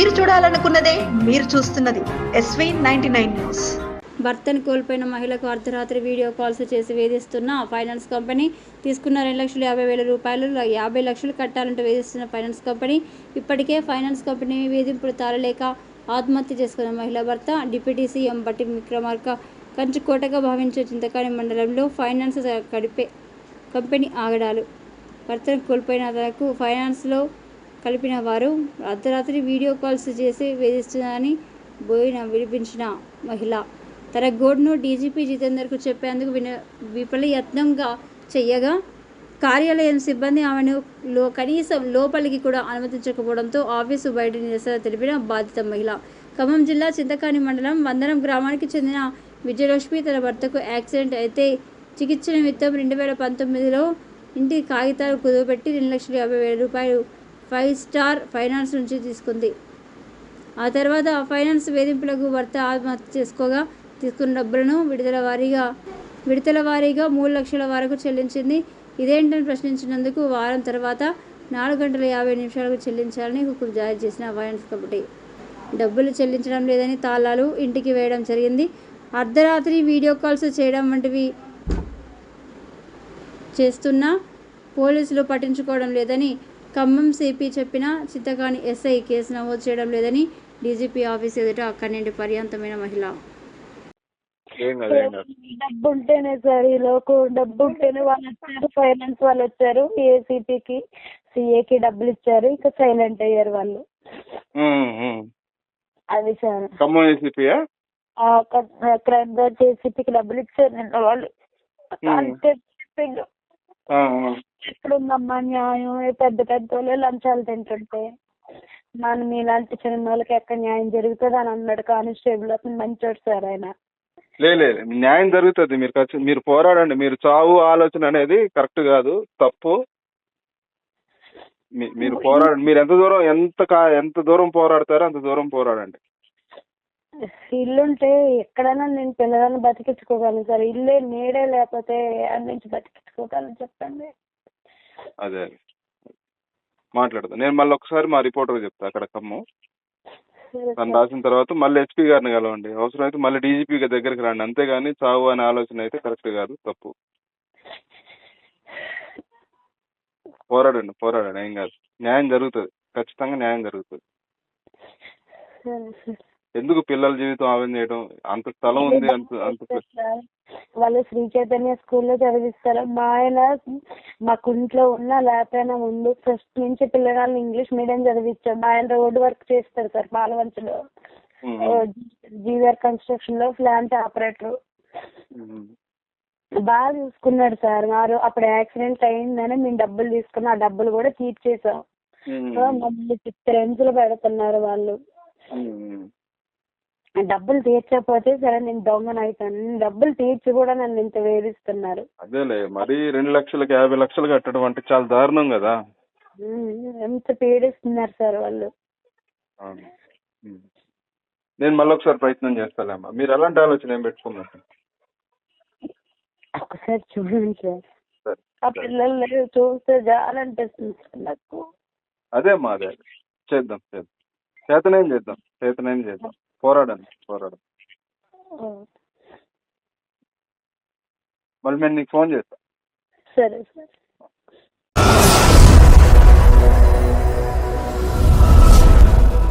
మీరు చూడాలనుకున్నదే మీరు చూస్తున్నది ఎస్వీ నైన్టీ నైన్ న్యూస్ భర్తను కోల్పోయిన మహిళకు అర్ధరాత్రి వీడియో కాల్స్ చేసి వేధిస్తున్న ఫైనాన్స్ కంపెనీ తీసుకున్న రెండు లక్షల యాభై వేల రూపాయలు యాభై లక్షలు కట్టాలంటూ వేధిస్తున్న ఫైనాన్స్ కంపెనీ ఇప్పటికే ఫైనాన్స్ కంపెనీ వేధింపులు తారలేక ఆత్మహత్య చేసుకున్న మహిళ భర్త డిప్యూటీ సీఎం బట్టి విక్రమార్క కంచుకోటగా భావించే చింతకాని మండలంలో ఫైనాన్స్ గడిపే కంపెనీ ఆగడాలు. భర్తను కోల్పోయిన తనకు ఫైనాన్స్లో కలిపిన వారు అర్ధరాత్రి వీడియో కాల్స్ చేసి వేధిస్తున్నారని బోయిన విడిపించిన మహిళ. తన గోడ్ను డీజీపీ జితేందర్కు చెప్పేందుకు విన విఫలయత్నంగా చెయ్యగా కార్యాలయం సిబ్బంది ఆమెను లో కనీసం లోపలికి కూడా అనుమతించకపోవడంతో ఆఫీసు బయట నిరసన తెలిపిన బాధిత మహిళ. ఖమ్మం జిల్లా చింతకాని మండలం వందనం గ్రామానికి చెందిన విజయలక్ష్మి తన భర్తకు యాక్సిడెంట్ అయితే చికిత్స నిమిత్తం రెండు వేల పంతొమ్మిదిలో ఇంటి కాగితాలు కుదువబెట్టి రెండు లక్షల యాభై వేల రూపాయలు ఫైవ్ స్టార్ ఫైనాన్స్ నుంచి తీసుకుంది. ఆ తర్వాత ఆ ఫైనాన్స్ వేధింపులకు భర్త ఆత్మహత్య చేసుకోగా తీసుకున్న డబ్బులను విడుదల వారీగా విడతల వారీగా మూడు లక్షల వరకు చెల్లించింది. ఇదేంటని ప్రశ్నించినందుకు వారం తర్వాత నాలుగు గంటల యాభై నిమిషాలకు చెల్లించాలని హుకుం జారీ చేసిన ఫైనాన్స్ కమిటీ. డబ్బులు చెల్లించడం లేదని తాళాలు ఇంటికి వేయడం జరిగింది. అర్ధరాత్రి వీడియో కాల్స్ చేయడం వంటివి చేస్తున్నా పోలీసులు పట్టించుకోవడం లేదని ఖమ్మం సిపి చెప్పిన చిత్తకాని ఎస్ఐ కేసు నమోదు చేయడం లేదని డీజీపీ ఆఫీస్ ఎదుట అక్కడి నుండి పర్యాంతమైన మహిళ. డబ్బు ఉంటేనే సార్ ఈ లోకు డబ్బు ఉంటేనే వాళ్ళు వచ్చారు ఫైనాన్స్ వాళ్ళు వచ్చారు ఏసీపీకి సిఏకి డబ్బులు ఇచ్చారు ఇక సైలెంట్ అయ్యారు వాళ్ళు. అది సార్. ఖమ్మం ఏసీపీయా క్రైమ్ బ్రాంచ్ ఏసీపీకి డబ్బులు ఇచ్చారు నిన్న వాళ్ళు. అంతే చెప్పిండు. ఎక్కడుందమ్మా న్యాయం? పెద్ద పెద్ద వాళ్ళు లంచాలు తింటుంటే? మనం ఇలాంటి చిన్న వాళ్ళకి ఎక్కడ న్యాయం జరుగుతుంది అని అన్నాడు కానిస్టేబుల్ అతను మంచోడు సార్ ఆయన. లే లే, న్యాయం జరుగుతుంది. మీరు మీరు పోరాడండి. మీరు చావు ఆలోచన అనేది కరెక్ట్ కాదు తప్పు. మీరు పోరాడండి. మీరు ఎంత దూరం ఎంత ఎంత దూరం పోరాడతారో అంత దూరం పోరాడండి. ఇల్లుంటే ఎక్కడైనా నేను పిల్లలను బతికించుకోగలను సార్. ఇల్లే నీడే లేకపోతే అన్ని నుంచి బతికించుకోగలను చెప్పండి. అదే. మాట్లాడతాను నేను మళ్ళీ ఒకసారి మా రిపోర్టర్ చెప్తా అక్కడ సరే తను. రాసిన తర్వాత మళ్ళీ ఎస్పీ గారిని కలవండి. అవసరమైతే మళ్ళీ డీజీపీ దగ్గరికి రండి. అంతేగాని చావు అనే ఆలోచన అయితే కరెక్ట్ కాదు తప్పు. పోరాడండి పోరాడండి. ఏం కాదు. న్యాయం జరుగుతుంది. ఖచ్చితంగా న్యాయం జరుగుతుంది. ఎందుకు పిల్లల జీవితం ఆవిడ చేయడం? అంత స్థలం ఉంది అంత వాళ్ళు శ్రీ చైతన్య స్కూల్లో చదివిస్తారు. మా ఆయన మాకు ఇంట్లో ఉన్నా లేకపోయినా ముందు ఫస్ట్ నుంచి పిల్లగాళ్ళని ఇంగ్లీష్ మీడియం చదివించాం మా ఆయన రోడ్డు వర్క్ చేస్తారు సార్ పాలవంచలో. ఉమ్, జీవీఆర్ కన్స్ట్రక్షన్లో ప్లాంట్ ఆపరేటర్. బాగా చూసుకున్నాడు సార్. మారు అప్పుడు యాక్సిడెంట్ అయిందని మేము డబ్బులు తీసుకున్న ఆ డబ్బులు కూడా తీర్చేసాం. మమ్మల్ని చిత్రహింసలు పెడుతున్నారు వాళ్ళు. డబ్బులు తీర్చకపోతే సరే నేను దొంగను అవుతాను. డబ్బులు తీర్చి కూడా నన్ను ఇంత వేధిస్తున్నారు. అదేలే మరి రెండు లక్షలకి యాభై లక్షలు కట్టడం అంటే చాలా దారుణం కదా. ఎంత పీడిస్తున్నారు సార్ వాళ్ళు. నేను మళ్ళీ ఒకసారి ప్రయత్నం చేస్తాలేమ్మా మీరు ఎలాంటి ఆలోచన ఏం పెట్టుకున్నారు ఒకసారి చూడండి సార్. ఆ. పిల్లలు చూస్తే జాలనిపిస్తుంది సార్ నాకు. అదే అమ్మా అదే అదే. చేద్దాం చేద్దాం. చేతనేం చేద్దాం చేతనేం చేద్దాం. పోరాడండి పోరాడం మళ్ళీ నేను నీకు ఫోన్ చేస్తాను సరే సార్.